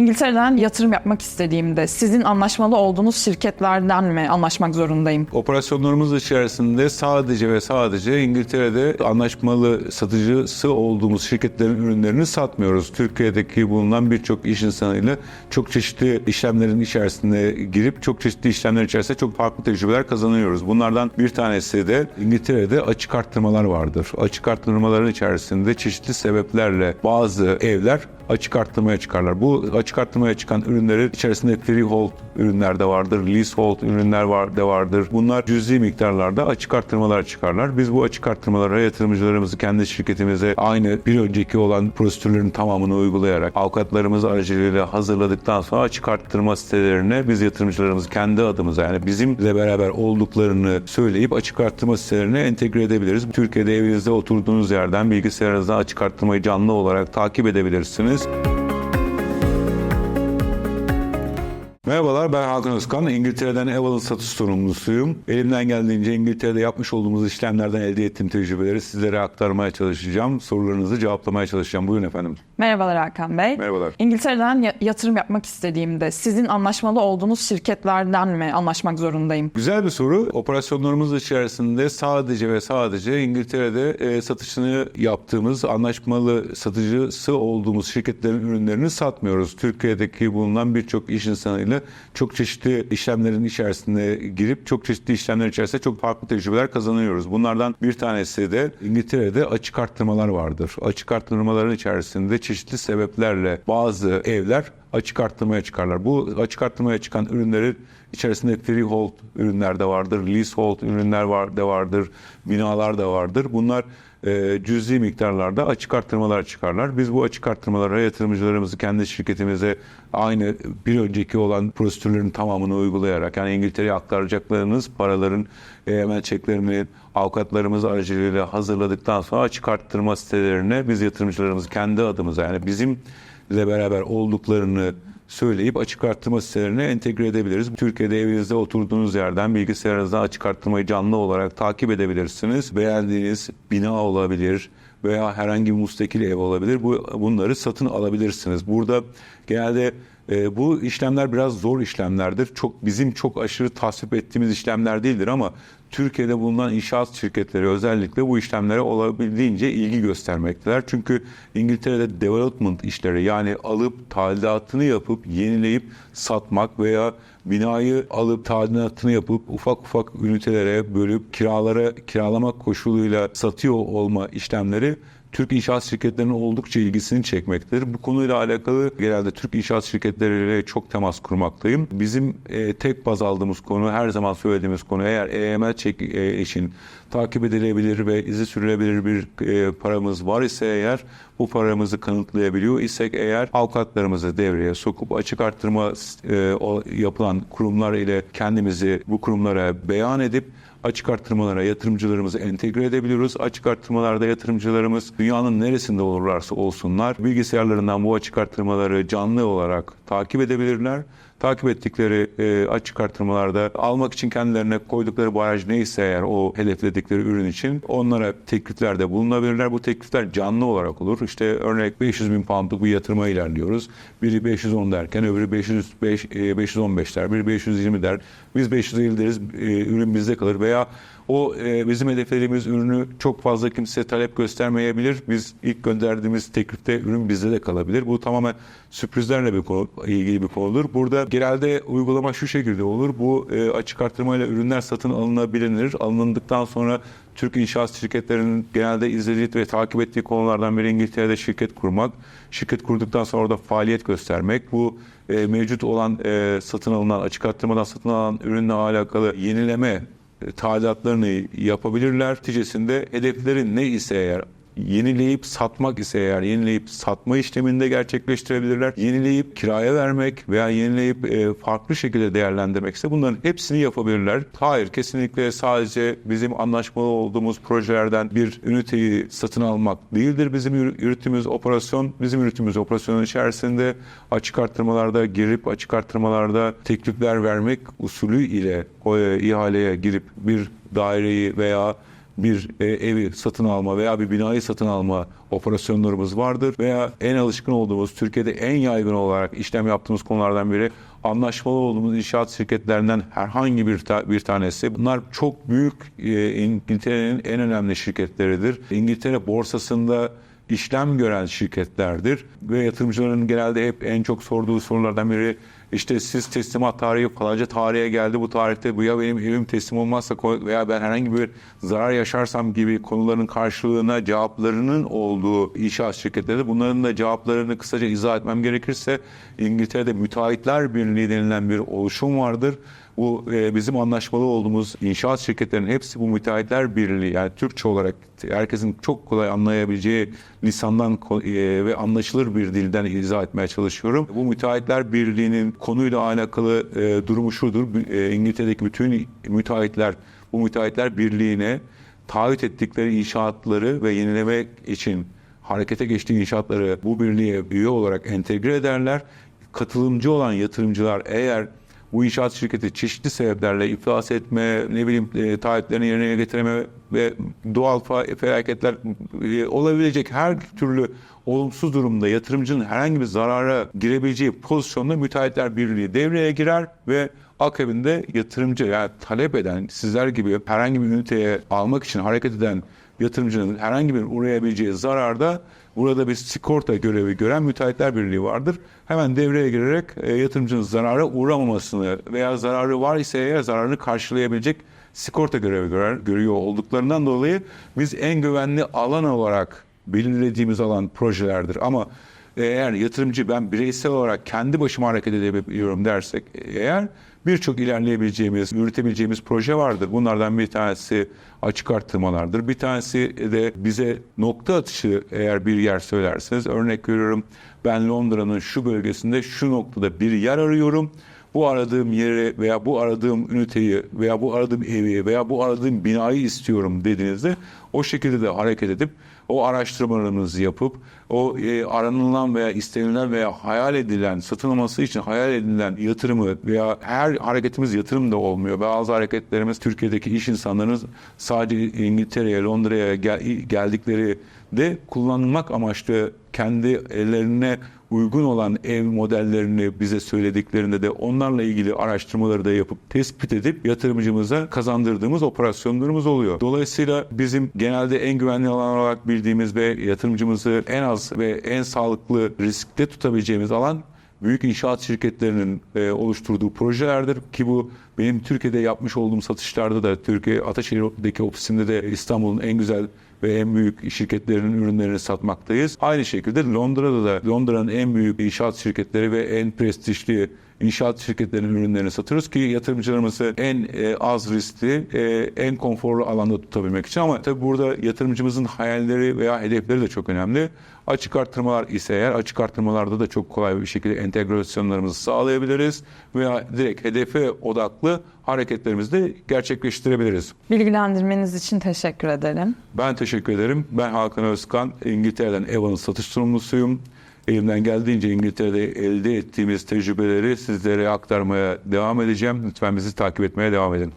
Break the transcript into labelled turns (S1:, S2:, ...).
S1: İngiltere'den yatırım yapmak istediğimde sizin anlaşmalı olduğunuz şirketlerden mi anlaşmak zorundayım?
S2: Operasyonlarımız içerisinde sadece ve sadece İngiltere'de anlaşmalı satıcısı olduğumuz şirketlerin ürünlerini satmıyoruz. Türkiye'deki bulunan birçok iş insanıyla çok çeşitli işlemlerin içerisine girip çok çeşitli işlemler içerisinde çok farklı tecrübeler kazanıyoruz. Bunlardan bir tanesi de İngiltere'de açık arttırmalar vardır. Açık arttırmaların içerisinde çeşitli sebeplerle bazı evler açık arttırmaya çıkarlar. Bu açık arttırmaya çıkan ürünlerin içerisinde freehold ürünler de vardır, leasehold ürünler var de vardır. Bunlar cüzi miktarlarda açık arttırmalar çıkarlar. Biz bu açık arttırmalara yatırımcılarımızı kendi şirketimize aynı bir önceki olan prosedürlerin tamamını uygulayarak avukatlarımız aracılığıyla hazırladıktan sonra açık arttırma sitelerine biz yatırımcılarımızı kendi adımıza yani bizimle beraber olduklarını söyleyip açık arttırma sitelerine entegre edebiliriz. Türkiye'de evinizde oturduğunuz yerden bilgisayarınızdan açık arttırmayı canlı olarak takip edebilirsiniz. Merhabalar ben Hakan Özkan. İngiltere'den Eval'ın satış sorumlusuyum. Elimden geldiğince İngiltere'de yapmış olduğumuz işlemlerden elde ettiğim tecrübeleri sizlere aktarmaya çalışacağım. Sorularınızı cevaplamaya çalışacağım. Buyurun efendim.
S1: Merhabalar Hakan Bey.
S2: Merhabalar.
S1: İngiltere'den ya- yatırım yapmak istediğimde sizin anlaşmalı olduğunuz şirketlerden mi anlaşmak zorundayım?
S2: Güzel bir soru. Operasyonlarımız içerisinde sadece ve sadece İngiltere'de e, satışını yaptığımız, anlaşmalı satıcısı olduğumuz şirketlerin ürünlerini satmıyoruz. Türkiye'deki bulunan birçok iş insanıyla çok çeşitli işlemlerin içerisine girip çok çeşitli işlemler içerisinde çok farklı tecrübeler kazanıyoruz. Bunlardan bir tanesi de İngiltere'de açık arttırmalar vardır. Açık arttırmaların içerisinde çeşitli sebeplerle bazı evler açık arttırmaya çıkarlar. Bu açık arttırmaya çıkan ürünlerin içerisinde freehold ürünler de vardır, leasehold ürünler var de vardır, binalar da vardır. Bunlar e, cüzi miktarlarda açık arttırmalar çıkarlar. Biz bu açık arttırmalara yatırımcılarımızı kendi şirketimize aynı bir önceki olan prosedürlerin tamamını uygulayarak yani İngiltere'ye aktaracaklarınız paraların e, hemen çeklerini avukatlarımız aracılığıyla hazırladıktan sonra açık arttırma sitelerine biz yatırımcılarımızı kendi adımıza yani bizimle beraber olduklarını söyleyip açık arttırma sitelerine entegre edebiliriz. Türkiye'de evinizde oturduğunuz yerden bilgisayarınızdan açık arttırmayı canlı olarak takip edebilirsiniz. Beğendiğiniz bina olabilir veya herhangi bir mustakil ev olabilir. Bu bunları satın alabilirsiniz. Burada genelde e, bu işlemler biraz zor işlemlerdir. Çok bizim çok aşırı tasvip ettiğimiz işlemler değildir ama Türkiye'de bulunan inşaat şirketleri özellikle bu işlemlere olabildiğince ilgi göstermekteler. Çünkü İngiltere'de development işleri yani alıp tadilatını yapıp yenileyip satmak veya binayı alıp tadilatını yapıp ufak ufak ünitelere bölüp kiralara kiralamak koşuluyla satıyor olma işlemleri Türk inşaat şirketlerinin oldukça ilgisini çekmektedir. Bu konuyla alakalı genelde Türk inşaat şirketleriyle çok temas kurmaktayım. Bizim e, tek baz aldığımız konu, her zaman söylediğimiz konu eğer EML çek e, için takip edilebilir ve izi sürülebilir bir e, paramız var ise eğer bu paramızı kanıtlayabiliyor isek eğer avukatlarımızı devreye sokup açık arttırma e, o yapılan kurumlar ile kendimizi bu kurumlara beyan edip açık arttırmalara yatırımcılarımızı entegre edebiliyoruz. Açık arttırmalarda yatırımcılarımız dünyanın neresinde olurlarsa olsunlar bilgisayarlarından bu açık arttırmaları canlı olarak takip edebilirler. Takip ettikleri e, açık arttırmalarda almak için kendilerine koydukları baraj neyse eğer o hedefledikleri ürün için onlara tekliflerde bulunabilirler. Bu teklifler canlı olarak olur. İşte örnek 500 bin poundluk bir yatırıma ilerliyoruz. Biri 510 derken öbürü 505, e, 515 der, biri 520 der. Biz 550 deriz, e, ürün bizde kalır veya o e, bizim hedeflediğimiz ürünü çok fazla kimse talep göstermeyebilir. Biz ilk gönderdiğimiz teklifte ürün bizde de kalabilir. Bu tamamen sürprizlerle bir konu, ilgili bir konudur. Burada genelde uygulama şu şekilde olur. Bu e, açık arttırmayla ürünler satın alınabilir. Alındıktan sonra Türk inşaat şirketlerinin genelde izlediği ve takip ettiği konulardan biri İngiltere'de şirket kurmak. Şirket kurduktan sonra orada faaliyet göstermek. Bu e, mevcut olan e, satın alınan, açık arttırmadan satın alınan ürünle alakalı yenileme tadilatlarını yapabilirler. Neticesinde hedefleri ne ise eğer yenileyip satmak ise eğer yenileyip satma işleminde gerçekleştirebilirler. Yenileyip kiraya vermek veya yenileyip e, farklı şekilde değerlendirmek ise bunların hepsini yapabilirler. Hayır kesinlikle sadece bizim anlaşmalı olduğumuz projelerden bir üniteyi satın almak değildir. Bizim yürü- yürüttüğümüz operasyon, bizim yürüttüğümüz operasyonun içerisinde açık arttırmalarda girip açık arttırmalarda teklifler vermek usulü ile o e, ihaleye girip bir daireyi veya bir e, evi satın alma veya bir binayı satın alma operasyonlarımız vardır. Veya en alışkın olduğumuz, Türkiye'de en yaygın olarak işlem yaptığımız konulardan biri anlaşmalı olduğumuz inşaat şirketlerinden herhangi bir ta- bir tanesi. Bunlar çok büyük e, İngiltere'nin en önemli şirketleridir. İngiltere borsasında işlem gören şirketlerdir ve yatırımcıların genelde hep en çok sorduğu sorulardan biri işte siz teslimat tarihi falanca tarihe geldi bu tarihte bu ya benim evim teslim olmazsa veya ben herhangi bir zarar yaşarsam gibi konuların karşılığına cevaplarının olduğu inşaat şirketleri bunların da cevaplarını kısaca izah etmem gerekirse İngiltere'de müteahhitler birliği denilen bir oluşum vardır. Bu e, bizim anlaşmalı olduğumuz inşaat şirketlerinin hepsi bu müteahhitler birliği yani Türkçe olarak herkesin çok kolay anlayabileceği lisandan e, ve anlaşılır bir dilden izah etmeye çalışıyorum. Bu müteahhitler birliğinin konuyla alakalı e, durumu şudur. E, İngiltere'deki bütün müteahhitler bu müteahhitler birliğine taahhüt ettikleri inşaatları ve yenilemek için harekete geçtiği inşaatları bu birliğe üye olarak entegre ederler. Katılımcı olan yatırımcılar eğer bu inşaat şirketi çeşitli sebeplerle iflas etme, ne bileyim e, taahhütlerini yerine getireme ve doğal felaketler e, olabilecek her türlü olumsuz durumda yatırımcının herhangi bir zarara girebileceği pozisyonda müteahhitler birliği devreye girer ve akabinde yatırımcı yani talep eden sizler gibi herhangi bir üniteye almak için hareket eden yatırımcının herhangi bir uğrayabileceği zararda burada bir sigorta görevi gören müteahhitler birliği vardır. Hemen devreye girerek e, yatırımcının zarara uğramamasını veya zararı var ise eğer zararını karşılayabilecek sigorta görevi görer, görüyor olduklarından dolayı biz en güvenli alan olarak belirlediğimiz alan projelerdir. Ama eğer yatırımcı ben bireysel olarak kendi başıma hareket edebiliyorum dersek eğer birçok ilerleyebileceğimiz, yürütebileceğimiz proje vardır. Bunlardan bir tanesi açık arttırmalardır. Bir tanesi de bize nokta atışı eğer bir yer söylerseniz örnek veriyorum ben Londra'nın şu bölgesinde şu noktada bir yer arıyorum. Bu aradığım yeri veya bu aradığım üniteyi veya bu aradığım evi veya bu aradığım binayı istiyorum dediğinizde o şekilde de hareket edip o araştırmalarınızı yapıp o e, aranılan veya istenilen veya hayal edilen satılması için hayal edilen yatırımı veya her hareketimiz yatırım da olmuyor. Bazı hareketlerimiz Türkiye'deki iş insanlarının sadece İngiltere'ye, Londra'ya gel- geldikleri de kullanılmak amaçlı kendi ellerine uygun olan ev modellerini bize söylediklerinde de onlarla ilgili araştırmaları da yapıp tespit edip yatırımcımıza kazandırdığımız operasyonlarımız oluyor. Dolayısıyla bizim genelde en güvenli alan olarak bildiğimiz ve yatırımcımızı en az ve en sağlıklı riskte tutabileceğimiz alan büyük inşaat şirketlerinin e, oluşturduğu projelerdir ki bu benim Türkiye'de yapmış olduğum satışlarda da Türkiye Ataşehir'deki ofisimde de İstanbul'un en güzel ve en büyük şirketlerinin ürünlerini satmaktayız. Aynı şekilde Londra'da da Londra'nın en büyük inşaat şirketleri ve en prestijli inşaat şirketlerinin ürünlerini satıyoruz ki yatırımcılarımızı en e, az riskli, e, en konforlu alanda tutabilmek için. Ama tabii burada yatırımcımızın hayalleri veya hedefleri de çok önemli. Açık arttırmalar ise eğer açık arttırmalarda da çok kolay bir şekilde entegrasyonlarımızı sağlayabiliriz veya direkt hedefe odaklı hareketlerimizi de gerçekleştirebiliriz.
S1: Bilgilendirmeniz için teşekkür ederim.
S2: Ben teşekkür ederim. Ben Hakan Özkan, İngiltere'den Evans satış sorumlusuyum. Elimden geldiğince İngiltere'de elde ettiğimiz tecrübeleri sizlere aktarmaya devam edeceğim. Lütfen bizi takip etmeye devam edin.